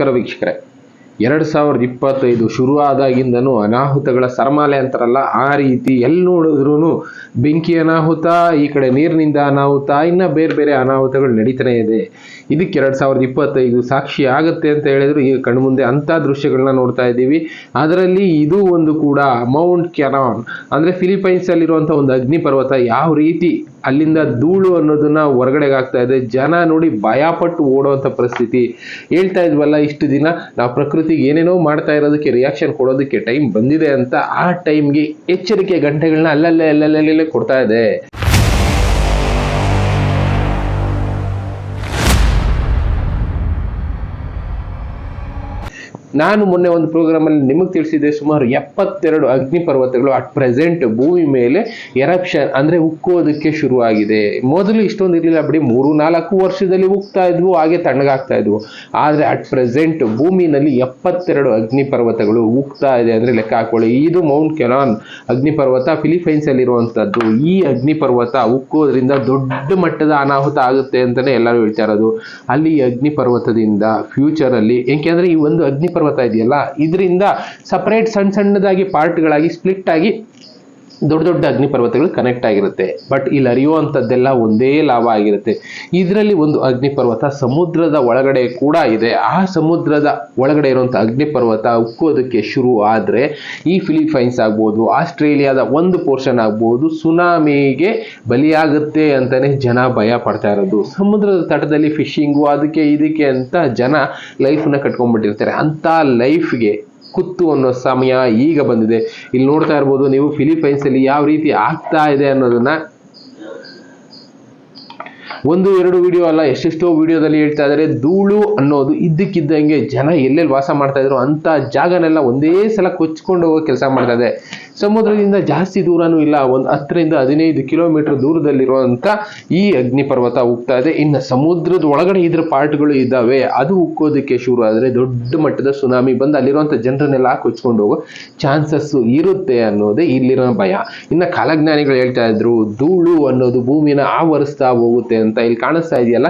ನಮಸ್ಕಾರ ವೀಕ್ಷಕರೇ. ಎರಡು ಸಾವಿರದ ಇಪ್ಪತ್ತೈದು ಶುರು ಆದಾಗಿಂದನೂ ಅನಾಹುತಗಳ ಸರಮಾಲೆ ಅಂತಾರಲ್ಲ, ಆ ರೀತಿ ಎಲ್ಲಿ ನೋಡಿದ್ರು ಬೆಂಕಿ ಅನಾಹುತ, ಈ ಕಡೆ ನೀರಿನಿಂದ ಅನಾಹುತ, ಇನ್ನು ಬೇರೆ ಬೇರೆ ಅನಾಹುತಗಳು ನಡೀತಾನೆ ಇದೆ. ಇದಕ್ಕೆ ಎರಡು ಸಾವಿರದ ಇಪ್ಪತ್ತೈದು ಸಾಕ್ಷಿ ಆಗುತ್ತೆ ಅಂತ ಹೇಳಿದ್ರು. ಈಗ ಕಣ್ಮುಂದೆ ಅಂಥ ದೃಶ್ಯಗಳನ್ನ ನೋಡ್ತಾ ಇದ್ದೀವಿ. ಅದರಲ್ಲಿ ಇದು ಒಂದು ಕೂಡ ಮೌಂಟ್ ಕೆನಾನ್ ಅಂದರೆ ಫಿಲಿಪೈನ್ಸಲ್ಲಿರುವಂಥ ಒಂದು ಅಗ್ನಿ ಪರ್ವತ ಯಾವ ರೀತಿ ಅಲ್ಲಿಂದ ಧೂಳು ಅನ್ನೋದನ್ನ ಹೊರಗಡೆಗೆ ಆಗ್ತಾ ಇದೆ. ಜನ ನೋಡಿ ಭಯಪಟ್ಟು ಓಡುವಂಥ ಪರಿಸ್ಥಿತಿ. ಹೇಳ್ತಾ ಇದ್ವಲ್ಲ, ಇಷ್ಟು ದಿನ ನಾವು ಪ್ರಕೃತಿಗೆ ಏನೇನೋ ಮಾಡ್ತಾ ಇರೋದಕ್ಕೆ ರಿಯಾಕ್ಷನ್ ಕೊಡೋದಕ್ಕೆ ಟೈಮ್ ಬಂದಿದೆ ಅಂತ ಆ ಟೈಮ್ಗೆ ಎಚ್ಚರಿಕೆ ಗಂಟೆಗಳನ್ನ ಅಲ್ಲಲ್ಲೇ ಅಲ್ಲಲ್ಲೇ ಕೊಡ್ತಾ ಇದೆ. ನಾನು ಮೊನ್ನೆ ಒಂದು ಪ್ರೋಗ್ರಾಮಲ್ಲಿ ನಿಮಗೆ ತಿಳಿಸಿದೆ ಸುಮಾರು ಎಪ್ಪತ್ತೆರಡು ಅಗ್ನಿ ಪರ್ವತಗಳು ಅಟ್ ಪ್ರೆಸೆಂಟ್ ಭೂಮಿ ಮೇಲೆ ಎರಪ್ಷನ್ ಅಂದರೆ ಉಕ್ಕೋದಕ್ಕೆ ಶುರುವಾಗಿದೆ. ಮೊದಲು ಇಷ್ಟೊಂದು ಇರಲಿಲ್ಲ ಬಿಡಿ, ಮೂರು ನಾಲ್ಕು ವರ್ಷದಲ್ಲಿ ಉಕ್ತಾ ಇದ್ವು, ಹಾಗೆ ತಣ್ಣಗಾಗ್ತಾ ಇದ್ವು. ಆದರೆ ಅಟ್ ಪ್ರೆಸೆಂಟ್ ಭೂಮಿನಲ್ಲಿ ಎಪ್ಪತ್ತೆರಡು ಅಗ್ನಿ ಪರ್ವತಗಳು ಉಕ್ತಾ ಇದೆ ಅಂದರೆ ಲೆಕ್ಕ ಹಾಕೊಳ್ಳಿ. ಇದು ಮೌಂಟ್ ಕೆನಾನ್ ಅಗ್ನಿ ಪರ್ವತ ಫಿಲಿಪೈನ್ಸಲ್ಲಿರುವಂಥದ್ದು ಈ ಅಗ್ನಿ ಪರ್ವತ ಉಕ್ಕೋದ್ರಿಂದ ದೊಡ್ಡ ಮಟ್ಟದ ಅನಾಹುತ ಆಗುತ್ತೆ ಅಂತಲೇ ಎಲ್ಲರೂ ಹೇಳ್ತಾ ಇರೋದು. ಅಲ್ಲಿ ಅಗ್ನಿ ಪರ್ವತದಿಂದ ಫ್ಯೂಚರಲ್ಲಿ ಏಕೆಂದರೆ ಈ ಒಂದು ಅಗ್ನಿ ಪರ್ವತ ಇದೆಯಲ್ಲ? ಇದರಿಂದ ಸಪರೇಟ್ ಸಣ್ಣ ಸಣ್ಣದಾಗಿ ಪಾರ್ಟ್ಗಳಾಗಿ ಸ್ಪ್ಲಿಟ್ ಆಗಿ ದೊಡ್ಡ ದೊಡ್ಡ ಅಗ್ನಿ ಪರ್ವತಗಳು ಕನೆಕ್ಟ್ ಆಗಿರುತ್ತೆ. ಬಟ್ ಇಲ್ಲಿ ಹರಿಯುವಂಥದ್ದೆಲ್ಲ ಒಂದೇ ಲಾಭ ಆಗಿರುತ್ತೆ. ಇದರಲ್ಲಿ ಒಂದು ಅಗ್ನಿ ಪರ್ವತ ಸಮುದ್ರದ ಒಳಗಡೆ ಕೂಡ ಇದೆ. ಆ ಸಮುದ್ರದ ಒಳಗಡೆ ಇರುವಂಥ ಅಗ್ನಿ ಪರ್ವತ ಉಕ್ಕೋದಕ್ಕೆ ಶುರು ಆದರೆ ಈ ಫಿಲಿಪೈನ್ಸ್ ಆಗ್ಬೋದು, ಆಸ್ಟ್ರೇಲಿಯಾದ ಒಂದು ಪೋರ್ಷನ್ ಆಗ್ಬೋದು ಸುನಾಮಿಗೆ ಬಲಿಯಾಗುತ್ತೆ ಅಂತಲೇ ಜನ ಭಯ ಪಡ್ತಾ ಇರೋದು. ಸಮುದ್ರದ ತಟದಲ್ಲಿ ಫಿಶಿಂಗು ಅದಕ್ಕೆ ಇದಕ್ಕೆ ಅಂತ ಜನ ಲೈಫನ್ನ ಕಟ್ಕೊಂಡ್ಬಿಟ್ಟಿರ್ತಾರೆ. ಅಂಥ ಲೈಫ್ಗೆ ಕುತ್ತು ಅನ್ನೋ ಸಮಯ ಈಗ ಬಂದಿದೆ. ಇಲ್ಲಿ ನೋಡ್ತಾ ಇರ್ಬೋದು ನೀವು ಫಿಲಿಪೈನ್ಸ್ ಅಲ್ಲಿ ಯಾವ ರೀತಿ ಆಗ್ತಾ ಇದೆ ಅನ್ನೋದನ್ನ. ಒಂದು, ಎರಡು ವಿಡಿಯೋ ಅಲ್ಲ, ಎಷ್ಟೆಷ್ಟೋ ವಿಡಿಯೋದಲ್ಲಿ ಹೇಳ್ತಾ ಇದ್ದಾರೆ, ಧೂಳು ಅನ್ನೋದು ಇದ್ದಕ್ಕಿದ್ದಂಗೆ ಜನ ಎಲ್ಲೆಲ್ಲಿ ವಾಸ ಮಾಡ್ತಾ ಇದ್ರು ಅಂತ ಜಾಗನೆಲ್ಲ ಒಂದೇ ಸಲ ಕೊಚ್ಕೊಂಡು ಹೋಗೋ ಕೆಲಸ ಮಾಡ್ತಾ ಇದೆ. ಸಮುದ್ರದಿಂದ ಜಾಸ್ತಿ ದೂರನೂ ಇಲ್ಲ. ಒಂದು ಹತ್ತರಿಂದ ಹದಿನೈದು ಕಿಲೋಮೀಟರ್ ದೂರದಲ್ಲಿರುವಂಥ ಈ ಅಗ್ನಿ ಪರ್ವತ ಉಗ್ತಾ ಇದೆ. ಇನ್ನು ಸಮುದ್ರದ ಒಳಗಡೆ ಇದ್ರ ಪಾರ್ಟ್ಗಳು ಇದ್ದಾವೆ. ಅದು ಉಕ್ಕೋದಕ್ಕೆ ಶುರು ಆದರೆ ದೊಡ್ಡ ಮಟ್ಟದ ಸುನಾಮಿ ಬಂದು ಅಲ್ಲಿರುವಂಥ ಜನರನ್ನೆಲ್ಲ ಕೊಚ್ಕೊಂಡು ಹೋಗೋ ಚಾನ್ಸಸ್ಸು ಇರುತ್ತೆ ಅನ್ನೋದೇ ಇಲ್ಲಿರೋ ಭಯ. ಇನ್ನು ಕಾಲಜ್ಞಾನಿಗಳು ಹೇಳ್ತಾ ಇದ್ರು, ಧೂಳು ಅನ್ನೋದು ಭೂಮಿನ ಆವರಿಸ್ತಾ ಹೋಗುತ್ತೆ ಅಂತ ಇಲ್ಲಿ ಕಾಣಿಸ್ತಾ ಇದೆಯಲ್ಲ?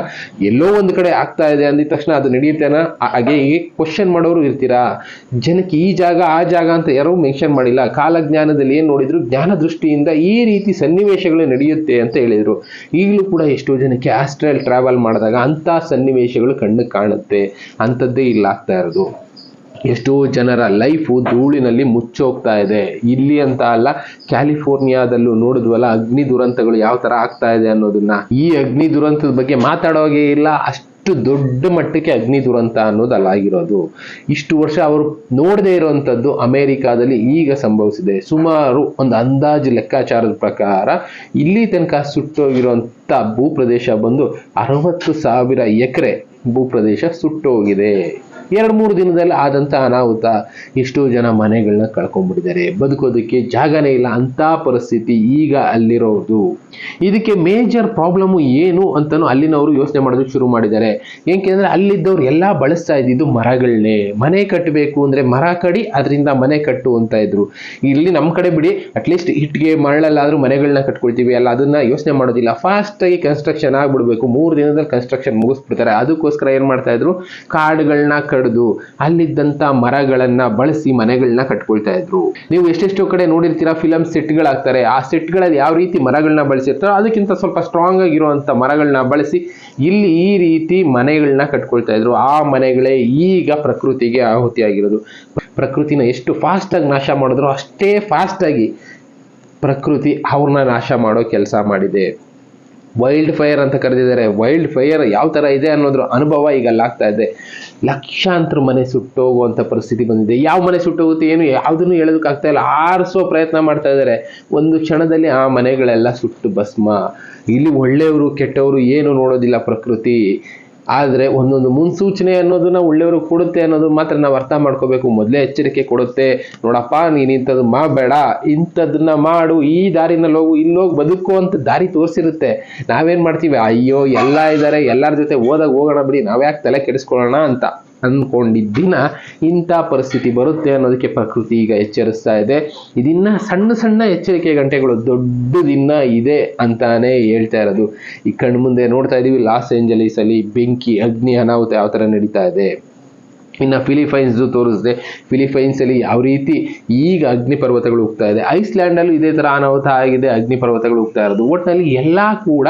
ಎಲ್ಲೋ ಒಂದು ಕಡೆ ಆಗ್ತಾ ಇದೆ. ಅಂದಿದ ತಕ್ಷಣ ಅದು ನಡೆಯುತ್ತೇನಾ ಹಾಗೆ ಹೀಗೆ ಕ್ವಶನ್ ಮಾಡೋರು ಇರ್ತೀರಾ? ಜನಕ್ಕೆ ಈ ಜಾಗ, ಆ ಜಾಗ ಅಂತ ಯಾರೂ ಮೆನ್ಷನ್ ಮಾಡಿಲ್ಲ. ಕಾಲಜ್ಞಾನದಲ್ಲಿ ಏನು ನೋಡಿದ್ರು? ಜ್ಞಾನ ದೃಷ್ಟಿಯಿಂದ ಈ ರೀತಿ ಸನ್ನಿವೇಶಗಳು ನಡೆಯುತ್ತೆ ಅಂತ ಹೇಳಿದರು. ಈಗಲೂ ಕೂಡ ಎಷ್ಟೋ ಜನಕ್ಕೆ ಆಸ್ಟ್ರಲ್ ಟ್ರಾವೆಲ್ ಮಾಡಿದಾಗ ಅಂಥ ಸನ್ನಿವೇಶಗಳು ಕಣ್ಣಿಗೆ ಕಾಣುತ್ತೆ. ಅಂಥದ್ದೇ ಇಲ್ಲ ಆಗ್ತಾ ಇರೋದು. ಎಷ್ಟೋ ಜನರ ಲೈಫು ಧೂಳಿನಲ್ಲಿ ಮುಚ್ಚೋಗ್ತಾ ಇದೆ. ಇಲ್ಲಿ ಅಂತ ಅಲ್ಲ ಕ್ಯಾಲಿಫೋರ್ನಿಯಾದಲ್ಲೂ ನೋಡಿದ್ವಲ್ಲ, ಅಗ್ನಿ ದುರಂತಗಳು ಯಾವ ಥರ ಆಗ್ತಾ ಇದೆ ಅನ್ನೋದನ್ನ. ಈ ಅಗ್ನಿ ದುರಂತದ ಬಗ್ಗೆ ಮಾತಾಡೋಗೆ ಇಲ್ಲ, ಅಷ್ಟು ದೊಡ್ಡ ಮಟ್ಟಕ್ಕೆ ಅಗ್ನಿ ದುರಂತ ಅನ್ನೋದು ಅಲ್ಲಾಗಿರೋದು. ಇಷ್ಟು ವರ್ಷ ಅವರು ನೋಡದೇ ಇರುವಂಥದ್ದು ಅಮೆರಿಕಾದಲ್ಲಿ ಈಗ ಸಂಭವಿಸಿದೆ. ಸುಮಾರು ಒಂದು ಅಂದಾಜು ಲೆಕ್ಕಾಚಾರದ ಪ್ರಕಾರ ಇಲ್ಲಿ ತನಕ ಸುಟ್ಟೋಗಿರುವಂಥ ಭೂಪ್ರದೇಶ ಬಂದು ಅರವತ್ತು ಸಾವಿರ ಎಕರೆ ಭೂಪ್ರದೇಶ ಸುಟ್ಟೋಗಿದೆ. ಎರಡು ಮೂರು ದಿನದಲ್ಲಿ ಆದಂಥ ಅನಾಹುತ ಎಷ್ಟೋ ಜನ ಮನೆಗಳನ್ನ ಕಳ್ಕೊಂಡ್ಬಿಟ್ಟಿದ್ದಾರೆ. ಬದುಕೋದಕ್ಕೆ ಜಾಗನೇ ಇಲ್ಲ. ಅಂಥ ಪರಿಸ್ಥಿತಿ ಈಗ ಅಲ್ಲಿರೋದು. ಇದಕ್ಕೆ ಮೇಜರ್ ಪ್ರಾಬ್ಲಮ್ ಏನು ಅಂತಲೂ ಅಲ್ಲಿನವರು ಯೋಚನೆ ಮಾಡೋದಕ್ಕೆ ಶುರು ಮಾಡಿದ್ದಾರೆ. ಏಕೆಂದರೆ ಅಲ್ಲಿದ್ದವ್ರು ಎಲ್ಲ ಬಳಸ್ತಾ ಇದ್ದಿದ್ದು ಮರಗಳನ್ನೇ ಮನೆ ಕಟ್ಟಬೇಕು ಅಂದರೆ ಮರ ಕಡಿ, ಅದರಿಂದ ಮನೆ ಕಟ್ಟು ಅಂತ ಇದ್ರು. ಇಲ್ಲಿ ನಮ್ಮ ಕಡೆ ಬಿಡಿ ಅಟ್ಲೀಸ್ಟ್ ಇಟ್ಟಿಗೆ ಮರಳಲ್ಲಾದರೂ ಮನೆಗಳನ್ನ ಕಟ್ಕೊಳ್ತೀವಿ. ಅಲ್ಲ, ಅದನ್ನ ಯೋಚನೆ ಮಾಡೋದಿಲ್ಲ. ಫಾಸ್ಟಾಗಿ ಕನ್ಸ್ಟ್ರಕ್ಷನ್ ಆಗ್ಬಿಡ್ಬೇಕು. ಮೂರು ದಿನದಲ್ಲಿ ಕನ್ಸ್ಟ್ರಕ್ಷನ್ ಮುಗಿಸ್ಬಿಡ್ತಾರೆ. ಅದಕ್ಕೋಸ್ಕರ ಏನು ಮಾಡ್ತಾ ಇದ್ರು? ಕಾಡುಗಳನ್ನ ಕಡಿದು ಅಲ್ಲಿದ್ದಂಥ ಮರಗಳನ್ನ ಬಳಸಿ ಮನೆಗಳನ್ನ ಕಟ್ಕೊಳ್ತಾ ಇದ್ರು. ನೀವು ಎಷ್ಟೆಷ್ಟೋ ಕಡೆ ನೋಡಿರ್ತೀರಾ ಫಿಲಮ್ ಸೆಟ್ಗಳಾಗ್ತಾರೆ ಆ ಸೆಟ್ಗಳಲ್ಲಿ ಯಾವ ರೀತಿ ಮರಗಳನ್ನ ಬಳಸಿರ್ತಾರೋ ಅದಕ್ಕಿಂತ ಸ್ವಲ್ಪ ಸ್ಟ್ರಾಂಗ್ ಆಗಿರುವಂಥ ಮರಗಳನ್ನ ಬಳಸಿ ಇಲ್ಲಿ ಈ ರೀತಿ ಮನೆಗಳನ್ನ ಕಟ್ಕೊಳ್ತಾ ಇದ್ರು. ಆ ಮನೆಗಳೇ ಈಗ ಪ್ರಕೃತಿಗೆ ಆಹುತಿಯಾಗಿರೋದು ಪ್ರಕೃತಿನ ಎಷ್ಟು ಆಗಿ ನಾಶ ಮಾಡಿದ್ರು ಅಷ್ಟೇ ಫಾಸ್ಟ್ ಆಗಿ ಪ್ರಕೃತಿ ಅವ್ರನ್ನ ನಾಶ ಮಾಡೋ ಕೆಲಸ ಮಾಡಿದೆ. ವೈಲ್ಡ್ ಫೈರ್ ಅಂತ ಕರೆದಿದ್ದಾರೆ. ವೈಲ್ಡ್ ಫೈರ್ ಯಾವ ಥರ ಇದೆ ಅನ್ನೋದ್ರ ಅನುಭವ ಈಗ ಅಲ್ಲಾಗ್ತಾ ಇದೆ. ಲಕ್ಷಾಂತರ ಮನೆ ಸುಟ್ಟೋಗುವಂಥ ಪರಿಸ್ಥಿತಿ ಬಂದಿದೆ. ಯಾವ ಮನೆ ಸುಟ್ಟೋಗುತ್ತೆ, ಏನು, ಯಾವುದನ್ನು ಹೇಳೋದಕ್ಕಾಗ್ತಾ ಇಲ್ಲ. ಆರಿಸೋ ಪ್ರಯತ್ನ ಮಾಡ್ತಾ ಇದ್ದಾರೆ. ಒಂದು ಕ್ಷಣದಲ್ಲಿ ಆ ಮನೆಗಳೆಲ್ಲ ಸುಟ್ಟು ಭಸ್ಮ. ಇಲ್ಲಿ ಒಳ್ಳೆಯವರು, ಕೆಟ್ಟವರು ಏನು ನೋಡೋದಿಲ್ಲ ಪ್ರಕೃತಿ. ಆದರೆ ಒಂದೊಂದು ಮುನ್ಸೂಚನೆ ಅನ್ನೋದನ್ನ ಒಳ್ಳೆಯವರು ಕೊಡುತ್ತೆ ಅನ್ನೋದು ಮಾತ್ರ ನಾವು ಅರ್ಥ ಮಾಡ್ಕೋಬೇಕು. ಮೊದಲೇ ಎಚ್ಚರಿಕೆ ಕೊಡುತ್ತೆ. ನೋಡಪ್ಪ, ನೀನು ಇಂಥದ್ದು ಮಾಡಬೇಡ. ಇಂಥದನ್ನ ಮಾಡು. ಈ ದಾರಿನಲ್ಲಿ ಹೋಗು ಇಲ್ಲೋಗಿ ಬದುಕು ಅಂತ ದಾರಿ ತೋರಿಸಿರುತ್ತೆ. ನಾವೇನು ಮಾಡ್ತೀವಿ? ಅಯ್ಯೋ, ಎಲ್ಲ ಇದ್ದಾರೆ ಎಲ್ಲರ ಜೊತೆ ಹೋದಾಗ ಹೋಗೋಣ ಬಿಡಿ. ನಾವ್ಯಾಕೆ ತಲೆ ಕೆಡಿಸ್ಕೊಳ್ಳೋಣ ಅಂತ. ಅಂದ್ಕೊಂಡಿದ್ದ ದಿನ ಇಂಥ ಪರಿಸ್ಥಿತಿ ಬರುತ್ತೆ ಅನ್ನೋದಕ್ಕೆ ಪ್ರಕೃತಿ ಈಗ ಎಚ್ಚರಿಸ್ತಾ ಇದೆ. ಇದಿನ್ನ ಸಣ್ಣ ಸಣ್ಣ ಎಚ್ಚರಿಕೆ ಗಂಟೆಗಳು ದೊಡ್ಡ ದಿನ ಇದೆ ಅಂತಾನೆ ಹೇಳ್ತಾ ಇರೋದು. ಈ ಕಣ್ಮುಂದೆ ನೋಡ್ತಾ ಇದೀವಿ, ಲಾಸ್ ಏಂಜಲೀಸ್ ಅಲ್ಲಿ ಬೆಂಕಿ, ಅಗ್ನಿ ಅನಾಹುತ ಯಾವ ಥರ ನಡೀತಾ ಇದೆ. ಇನ್ನು ಫಿಲಿಪೈನ್ಸ್ದು ತೋರಿಸಿದೆ. ಫಿಲಿಪೈನ್ಸಲ್ಲಿ ಯಾವ ರೀತಿ ಈಗ ಅಗ್ನಿ ಪರ್ವತಗಳು ಹೋಗ್ತಾ ಇದೆ. ಐಸ್ಲ್ಯಾಂಡಲ್ಲೂ ಇದೇ ಥರ ಅನಾಹುತ ಆಗಿದೆ, ಅಗ್ನಿ ಪರ್ವತಗಳು ಹೋಗ್ತಾ ಇರೋದು. ಒಟ್ಟಿನಲ್ಲಿ ಎಲ್ಲ ಕೂಡ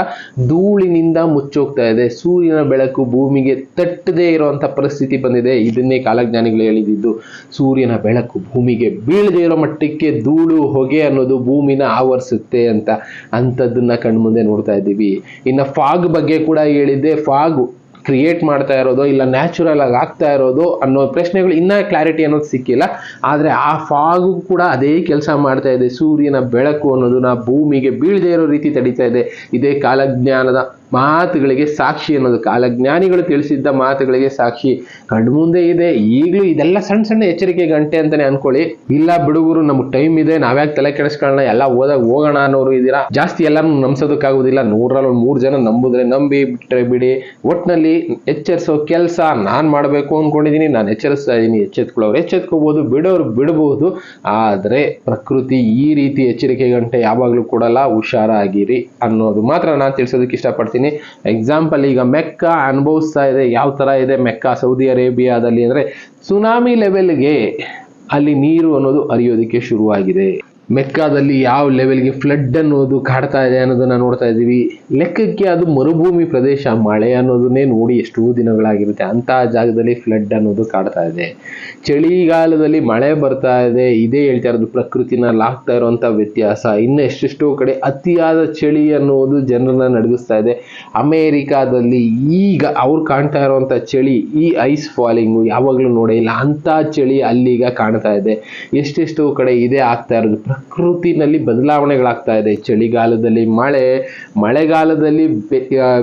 ಧೂಳಿನಿಂದ ಮುಚ್ಚೋಗ್ತಾ ಇದೆ. ಸೂರ್ಯನ ಬೆಳಕು ಭೂಮಿಗೆ ತಟ್ಟದೇ ಇರುವಂಥ ಪರಿಸ್ಥಿತಿ ಬಂದಿದೆ. ಇದನ್ನೇ ಕಾಲಜ್ಞಾನಿಗಳು ಹೇಳಿದ್ದು. ಸೂರ್ಯನ ಬೆಳಕು ಭೂಮಿಗೆ ಬೀಳದೇ ಇರೋ ಮಟ್ಟಕ್ಕೆ ಧೂಳು, ಹೊಗೆ ಅನ್ನೋದು ಭೂಮಿನ ಆವರಿಸುತ್ತೆ ಅಂತ ಅಂಥದ್ದನ್ನ ಕಣ್ಮುಂದೆ ನೋಡ್ತಾ ಇದ್ದೀವಿ. ಇನ್ನು ಫಾಗ್ ಬಗ್ಗೆ ಕೂಡ ಹೇಳಿದ್ದೆ. ಫಾಗು ಕ್ರಿಯೇಟ್ ಮಾಡ್ತಾ ಇರೋದು ಇಲ್ಲ ನ್ಯಾಚುರಲ್ ಆಗಿ ಆಗ್ತಾ ಇರೋದು ಅನ್ನೋ ಪ್ರಶ್ನೆಗಳು ಇನ್ನೂ ಕ್ಲಾರಿಟಿ ಅನ್ನೋದು ಸಿಕ್ಕಿಲ್ಲ. ಆದರೆ ಆ ಫಾಗು ಕೂಡ ಅದೇ ಕೆಲಸ ಮಾಡ್ತಾ ಇದೆ. ಸೂರ್ಯನ ಬೆಳಕು ಅನ್ನೋದನ್ನ ಭೂಮಿಗೆ ಬೀಳದೇ ಇರೋ ರೀತಿ ತಡೀತಾ ಇದೆ. ಇದೇ ಕಾಲಜ್ಞಾನದ ಮಾತುಗಳಿಗೆ ಸಾಕ್ಷಿ ಅನ್ನೋದು ಕಾಲಜ್ಞಾನಿಗಳು ತಿಳಿಸಿದ್ದ ಮಾತುಗಳಿಗೆ ಸಾಕ್ಷಿ ಕಣ್ಮುಂದೆ ಇದೆ. ಈಗಲೂ ಇದೆಲ್ಲ ಸಣ್ಣ ಸಣ್ಣ ಎಚ್ಚರಿಕೆ ಗಂಟೆ ಅಂತಾನೆ ಅನ್ಕೊಳ್ಳಿ. ಇಲ್ಲ ಬಿಡುಗರು ನಮ್ಗೆ ಟೈಮ್ ಇದೆ. ನಾವ್ಯಾಕೆ ತಲೆ ಕೆಡಿಸ್ಕೊಳ್ಳೋಣ? ಎಲ್ಲ ಓದಾಗ ಹೋಗೋಣ ಅನ್ನೋರು ಇದ್ದೀರಾ ಜಾಸ್ತಿ ಎಲ್ಲರೂ ನಂಬ್ಸೋದಕ್ಕಾಗೋದಿಲ್ಲ. ನೂರಲ್ಲಿ ಮೂರು ಜನ ನಂಬುದ್ರೆ ನಂಬಿ ಬಿಟ್ಟರೆ ಬಿಡಿ. ಒಟ್ಟಿನಲ್ಲಿ ಎಚ್ಚರಿಸೋ ಕೆಲಸ ನಾನು ಮಾಡಬೇಕು ಅನ್ಕೊಂಡಿದ್ದೀನಿ ನಾನು ಎಚ್ಚರಿಸ್ತಾ ಇದ್ದೀನಿ ಎಚ್ಚೆತ್ಕೊಳ್ಳೋರು ಎಚ್ಚೆತ್ಕೋಬಹುದು ಬಿಡೋರು ಬಿಡಬಹುದು ಆದರೆ ಪ್ರಕೃತಿ ಈ ರೀತಿ ಎಚ್ಚರಿಕೆ ಗಂಟೆ ಯಾವಾಗಲೂ ಕೊಡಲ್ಲ. ಹುಷಾರಾಗಿರಿ ಅನ್ನೋದು ಮಾತ್ರ ನಾನು ತಿಳಿಸೋದಕ್ಕೆ ಇಷ್ಟಪಡ್ತೀನಿ. ಎಕ್ಸಾಂಪಲ್ ಈಗ ಮೆಕ್ಕ ಅನುಭವಿಸ್ತಾ ಇದೆ. ಯಾವ ಥರ ಇದೆ? ಮೆಕ್ಕ, ಸೌದಿ ಅರೇಬಿಯಾದಲ್ಲಿ ಅಂದರೆ ಸುನಾಮಿ ಲೆವೆಲ್ಗೆ ಅಲ್ಲಿ ನೀರು ಅನ್ನೋದು ಹರಿಯೋದಕ್ಕೆ ಶುರುವಾಗಿದೆ. ಮೆಕ್ಕಾದಲ್ಲಿ ಯಾವ ಲೆವೆಲ್ಗೆ ಫ್ಲಡ್ ಅನ್ನೋದು ಕಾಡ್ತಾ ಇದೆ ಅನ್ನೋದನ್ನ ನೋಡ್ತಾ ಇದ್ದೀವಿ. ಲೆಕ್ಕಕ್ಕೆ ಅದು ಮರುಭೂಮಿ ಪ್ರದೇಶ, ಮಳೆ ಅನ್ನೋದನ್ನೇ ನೋಡಿ ಎಷ್ಟೋ ದಿನಗಳಾಗಿರುತ್ತೆ. ಅಂತ ಜಾಗದಲ್ಲಿ ಫ್ಲಡ್ ಅನ್ನೋದು ಕಾಡ್ತಾ ಇದೆ. ಚಳಿಗಾಲದಲ್ಲಿ ಮಳೆ ಬರ್ತಾ ಇದೆ. ಇದೇ ಹೇಳ್ತಾ ಇರೋದು ಪ್ರಕೃತಿನ ಲಾಗ್ತಾ ಇರುವಂಥ ವ್ಯತ್ಯಾಸ. ಇನ್ನು ಎಷ್ಟೆಷ್ಟೋ ಕಡೆ ಅತಿಯಾದ ಚಳಿ ಅನ್ನೋದು ಜನರನ್ನ ನಡಗಿಸ್ತಾ ಇದೆ. ಅಮೇರಿಕಾದಲ್ಲಿ ಈಗ ಅವ್ರು ಕಾಣ್ತಾ ಇರುವಂತ ಚಳಿ, ಈ ಐಸ್ ಫಾಲಿಂಗು ಯಾವಾಗಲೂ ನೋಡೇ ಇಲ್ಲ. ಅಂಥ ಚಳಿ ಅಲ್ಲಿಗ ಕಾಣ್ತಾ ಇದೆ. ಎಷ್ಟೆಷ್ಟೋ ಕಡೆ ಇದೇ ಆಗ್ತಾ ಇರೋದು ಪ್ರಕೃತಿನಲ್ಲಿ ಬದಲಾವಣೆಗಳಾಗ್ತಾ ಇದೆ. ಚಳಿಗಾಲದಲ್ಲಿ ಮಳೆ, ಮಳೆಗಾಲದಲ್ಲಿ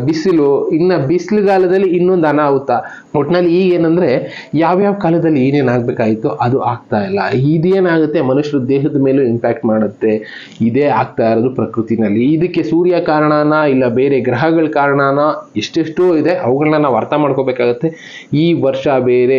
ಬಿಸಿಲು, ಇನ್ನು ಬಿಸಿಲುಗಾಲದಲ್ಲಿ ಇನ್ನೊಂದು ಅನಾಹುತ. ಒಟ್ಟಿನಲ್ಲಿ ಈಗ ಏನಂದ್ರೆ ಯಾವ್ಯಾವ ಕಾಲದಲ್ಲಿ ಏನೇನು ಆಗ್ಬೇಕಾಗಿತ್ತು ಅದು ಆಗ್ತಾ ಇಲ್ಲ. ಇದೇನಾಗುತ್ತೆ, ಮನುಷ್ಯರ ದೇಹದ ಮೇಲೂ ಇಂಪ್ಯಾಕ್ಟ್ ಮಾಡುತ್ತೆ. ಇದೇ ಆಗ್ತಾ ಇರೋದು ಪ್ರಕೃತಿನಲ್ಲಿ. ಇದಕ್ಕೆ ಸೂರ್ಯ ಕಾರಣನ ಇಲ್ಲ ಬೇರೆ ಗ್ರಹಗಳ ಕಾರಣನ ಎಷ್ಟೆಷ್ಟೋ ಇದೆ, ಅವುಗಳನ್ನ ನಾವು ಅರ್ಥ ಮಾಡ್ಕೋಬೇಕಾಗತ್ತೆ. ಈ ವರ್ಷ ಬೇರೆ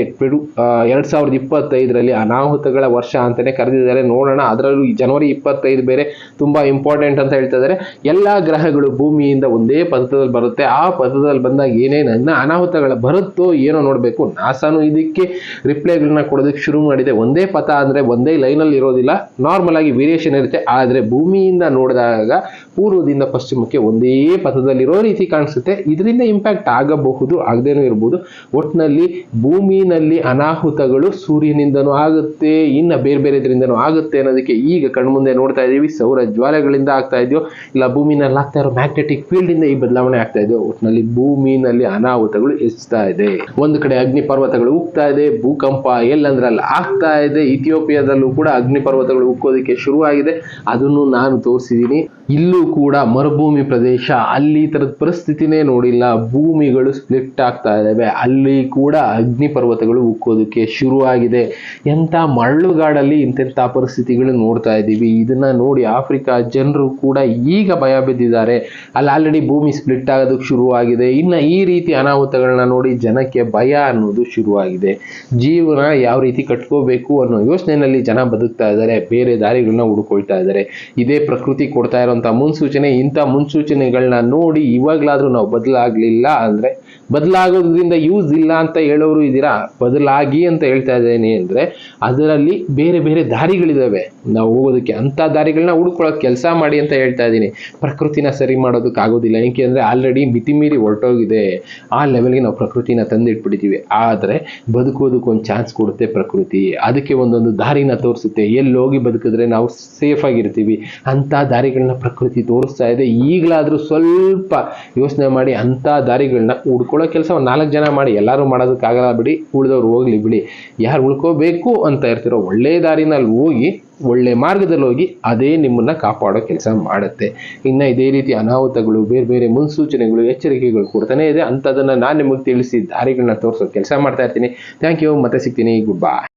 ಎರಡ್ ಸಾವಿರದ ಇಪ್ಪತ್ತೈದರಲ್ಲಿ ಅನಾಹುತಗಳ ವರ್ಷ ಅಂತಲೇ ಕರೆದಿದ್ದಾರೆ. ನೋಡೋಣ, ಅದರಲ್ಲೂ ಈ ಜನವರಿ ಇಪ್ಪತ್ತೈದು ಬೇರೆ ತುಂಬಾ ಇಂಪಾರ್ಟೆಂಟ್ ಅಂತ ಹೇಳ್ತಾ ಇದ್ದಾರೆ ಎಲ್ಲ ಗ್ರಹಗಳು ಭೂಮಿಯಿಂದ ಒಂದೇ ಪಥದಲ್ಲಿ ಬರುತ್ತೆ. ಆ ಪಥದಲ್ಲಿ ಬಂದಾಗ ಏನೇನು ಅನಾಹುತಗಳ ಬರುತ್ತೋ ಏನೋ ನೋಡಬೇಕು. ನಾಸಾನು ಇದಕ್ಕೆ ರಿಪ್ಲೈಗಳನ್ನ ಕೊಡೋದಕ್ಕೆ ಶುರು ಮಾಡಿದೆ. ಒಂದೇ ಪಥ ಅಂದ್ರೆ ಒಂದೇ ಲೈನಲ್ಲಿ ಇರೋದಿಲ್ಲ. ನಾರ್ಮಲ್ ಆಗಿ ವೇರಿಯೇಷನ್ ಇರುತ್ತೆ. ಆದರೆ ಭೂಮಿಯಿಂದ ನೋಡಿದಾಗ ಪೂರ್ವದಿಂದ ಪಶ್ಚಿಮಕ್ಕೆ ಒಂದೇ ಪಥದಲ್ಲಿರೋ ರೀತಿ ಕಾಣಿಸುತ್ತೆ. ಇದರಿಂದ ಇಂಪ್ಯಾಕ್ಟ್ ಆಗಬಹುದು, ಆಗದೇನೂ ಇರ್ಬೋದು. ಒಟ್ಟಿನಲ್ಲಿ ಭೂಮಿನಲ್ಲಿ ಅನಾಹುತಗಳು ಸೂರ್ಯನಿಂದನೂ ಆಗುತ್ತೆ, ಇನ್ನು ಬೇರೆ ಬೇರೆದ್ರಿಂದನೂ ಆಗುತ್ತೆ ಅನ್ನೋದಕ್ಕೆ ಈಗ ಕಣ್ಮುಂದೆ ನೋಡ್ತಾ ಇದ್ದೀವಿ ಸೌರ ಜ್ವಾಲೆಗಳಿಂದ ಆಗ್ತಾ ಇದೆಯೋ, ಇಲ್ಲ ಭೂಮಿನಲ್ಲಿ ಆಗ್ತಾ ಇರೋ ಮ್ಯಾಗ್ನೆಟಿಕ್ ಫೀಲ್ಡ್ ಇಂದ ಈ ಬದಲಾವಣೆ ಆಗ್ತಾ ಇದೆಯೋ ಒಟ್ಟಿನಲ್ಲಿ ಭೂಮಿನಲ್ಲಿ ಅನಾಹುತಗಳು ಹೆಚ್ಚುತ್ತಾ ಇದೆ. ಒಂದು ಕಡೆ ಅಗ್ನಿ ಪರ್ವತಗಳು ಉಕ್ತಾ ಇದೆ, ಭೂಕಂಪ ಎಲ್ಲಂದ್ರಲ್ಲಿ ಆಗ್ತಾ ಇದೆ, ಇಥಿಯೋಪಿಯಾದಲ್ಲೂ ಕೂಡ ಅಗ್ನಿ ಪರ್ವತಗಳು ಉಕ್ಕೋದಕ್ಕೆ ಶುರುವಾಗಿದೆ. ಅದನ್ನು ನಾನು ತೋರಿಸಿದ್ದೀನಿ. ಇಲ್ಲೂ ಕೂಡ ಮರುಭೂಮಿ ಪ್ರದೇಶ ಅಲ್ಲಿ ಈ ಥರದ ಪರಿಸ್ಥಿತಿನೇ ನೋಡಿಲ್ಲ. ಭೂಮಿಗಳು ಸ್ಪ್ಲಿಟ್ ಆಗ್ತಾ ಇದ್ದಾವೆ ಅಲ್ಲಿ ಕೂಡ ಅಗ್ನಿ ಪರ್ವತಗಳು ಉಕ್ಕೋದಕ್ಕೆ ಶುರುವಾಗಿದೆ. ಎಂಥ ಮರಳುಗಾಡಲ್ಲಿ ಇಂತೆಂಥ ಪರಿಸ್ಥಿತಿಗಳು ನೋಡ್ತಾ ಇದ್ದೀವಿ. ಇದನ್ನ ನೋಡಿ ಆಫ್ರಿಕಾ ಜನರು ಕೂಡ ಈಗ ಭಯ ಬಿದ್ದಿದ್ದಾರೆ. ಅಲ್ಲಿ ಆಲ್ರೆಡಿ ಭೂಮಿ ಸ್ಪ್ಲಿಟ್ ಆಗೋದಕ್ಕೆ ಶುರುವಾಗಿದೆ. ಇನ್ನು ಈ ರೀತಿ ಅನಾಹುತಗಳನ್ನ ನೋಡಿ ಜನಕ್ಕೆ ಭಯ ಅನ್ನೋದು ಶುರುವಾಗಿದೆ. ಜೀವನ ಯಾವ ರೀತಿ ಕಟ್ಕೋಬೇಕು ಅನ್ನೋ ಯೋಚನೆಯಲ್ಲಿ ಜನ ಬದುಕ್ತಾ ಇದ್ದಾರೆ. ಬೇರೆ ದಾರಿಗಳನ್ನ ಹುಡುಕೊಳ್ತಾ ಇದ್ದಾರೆ. ಇದೇ ಪ್ರಕೃತಿ ಕೊಡ್ತಾ ಇರುವಂತ ಮುನ್ಸೂಚನೆ, ಇಂಥ ಮುನ್ಸೂಚನೆಗಳನ್ನ ನೋಡಿ ಇವಾಗ್ಲಾದ್ರೂ ನಾವು ಬದಲಾಗ್ಲಿಲ್ಲ ಅಂದ್ರೆ ಬದಲಾಗೋದ್ರಿಂದ ಯೂಸ್ ಇಲ್ಲ ಅಂತ ಹೇಳೋರು ಇದ್ದೀರಾ? ಬದಲಾಗಿ ಅಂತ ಹೇಳ್ತಾ ಇದ್ದೇನೆ ಅಂದ್ರೆ ಅದರಲ್ಲಿ ಬೇರೆ ಬೇರೆ ದಾರಿಗಳಿದ್ದಾವೆ ನಾವು ಹೋಗೋದಕ್ಕೆ ಅಂತ ದಾರಿಗಳನ್ನ ಹುಡ್ಕೊಳ್ಳೋಕೆ ಕೆಲಸ ಮಾಡಿ ಅಂತ ಹೇಳ್ತಾ ಇದ್ದೀನಿ. ಪ್ರಕೃತಿನ ಸರಿ ಮಾಡೋದಕ್ಕೆ ಆಗೋದಿಲ್ಲ. ಏಕೆ ಅಂದರೆ ಆಲ್ರೆಡಿ ಮಿತಿಮೀರಿ ಹೊರಟೋಗಿದೆ. ಆ ಲೆವೆಲ್ಗೆ ನಾವು ಪ್ರಕೃತಿನ ತಂದಿಟ್ಬಿಟ್ಟಿದ್ದೀವಿ ಆದರೆ ಬದುಕೋದಕ್ಕೆ ಒಂದು ಚಾನ್ಸ್ ಕೊಡುತ್ತೆ ಪ್ರಕೃತಿ. ಅದಕ್ಕೆ ಒಂದೊಂದು ದಾರಿನ ತೋರಿಸುತ್ತೆ. ಎಲ್ಲಿ ಹೋಗಿ ಬದುಕಿದ್ರೆ ನಾವು ಸೇಫ್ ಆಗಿರ್ತೀವಿ. ಅಂತ ದಾರಿಗಳನ್ನ ಪ್ರಕೃತಿ ತೋರಿಸ್ತಾ ಇದೆ. ಈಗಲಾದರೂ ಸ್ವಲ್ಪ ಯೋಚನೆ ಮಾಡಿ ಅಂತ ದಾರಿಗಳನ್ನ ಹುಡ್ಕೊಳ್ಳೋ ಕೆಲಸ ಒಂದು ನಾಲ್ಕು ಜನ ಮಾಡಿ, ಎಲ್ಲರೂ ಮಾಡೋದಕ್ಕಾಗಲ್ಲ ಬಿಡಿ, ಉಳಿದವ್ರು ಹೋಗ್ಲಿ ಬಿಡಿ. ಯಾರು ಉಳ್ಕೋಬೇಕು ಅಂತ ಇರ್ತಿರೋ ಒಳ್ಳೆ ದಾರಿನಲ್ಲಿ ಹೋಗಿ, ಒಳ್ಳೆ ಮಾರ್ಗದಲ್ಲಿ ಹೋಗಿ ಅದೇ ನಿಮ್ಮನ್ನು ಕಾಪಾಡೋ ಕೆಲಸ ಮಾಡುತ್ತೆ. ಇನ್ನು ಇದೇ ರೀತಿ ಅನಾಹುತಗಳು, ಬೇರೆ ಬೇರೆ ಮುನ್ಸೂಚನೆಗಳು, ಎಚ್ಚರಿಕೆಗಳು ಕೊಡ್ತಾನೆ ಇದೆ. ಅಂಥದನ್ನು ನಾನು ನಿಮಗೆ ತಿಳಿಸಿ ದಾರಿಗಳನ್ನ ತೋರಿಸೋ ಕೆಲಸ ಮಾಡ್ತಾ ಇರ್ತೀನಿ. ಥ್ಯಾಂಕ್ ಯು ಮತ್ತೆ ಸಿಗ್ತೀನಿ. ಗುಡ್ ಬಾಯ್